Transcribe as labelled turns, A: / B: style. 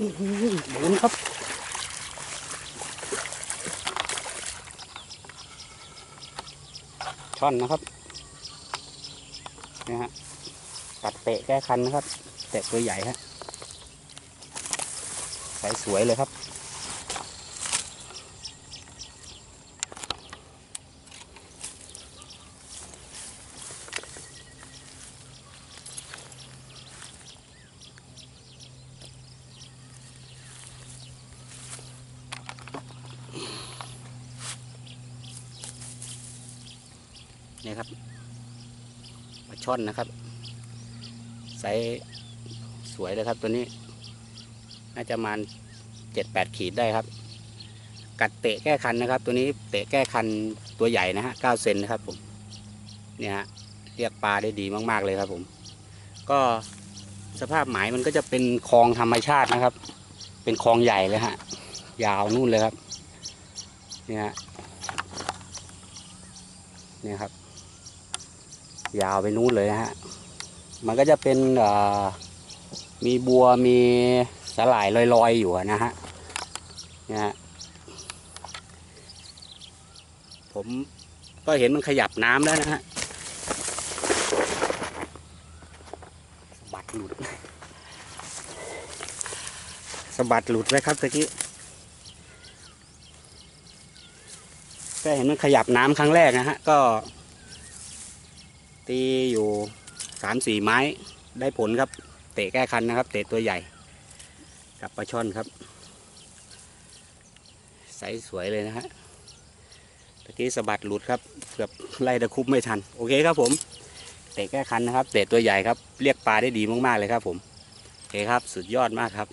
A: หมุนครับช่อนนะครับนะฮะตัดเตะแก้คันนะครับ แตะตัวใหญ่ฮะใสสวยเลยครับ นี่ครับปลาช่อนนะครับไซส์สวยเลยครับตัวนี้ น่าจะประมาณเจ็ดแปดขีดได้ครับ กัดเตะแก้คันนะครับ ตัวนี้เตะแก้คันตัวใหญ่นะฮะเก้าเซนนะครับผมเนี่ยฮะเรียกปลาได้ดีมาก ๆเลยครับผม ก็สภาพหมายมันก็จะเป็นคลองธรรมชาตินะครับ เป็นคลองใหญ่เลยฮะยาวนู่นเลยครับเนี่ยฮะเนี่ยครับ ยาวไปนู้นเลยฮะ มันก็จะเป็นมีบัวมีสลายลอยๆอยู่นะฮะเนี่ยฮะผมก็เห็นมันขยับน้ำแล้วนะฮะสบัดหลุดสบัดหลุดไว้ครับตะกี้ก็เห็นมันขยับน้ำครั้งแรกนะฮะ ก็ ตีอยู่สามสี่ไม้ได้ผลครับ เตะแก้คันนะครับ เตะตัวใหญ่ กับปลาช่อนครับ ใสสวยเลยนะฮะตะกี้สะบัดหลุดครับเกือบไล่ตะคุบไม่ทัน โอเคครับผม เตะแก้คันนะครับ เตะตัวใหญ่ครับ เรียกปลาได้ดีมากๆเลยครับผม โอเคครับ สุดยอดมากครับ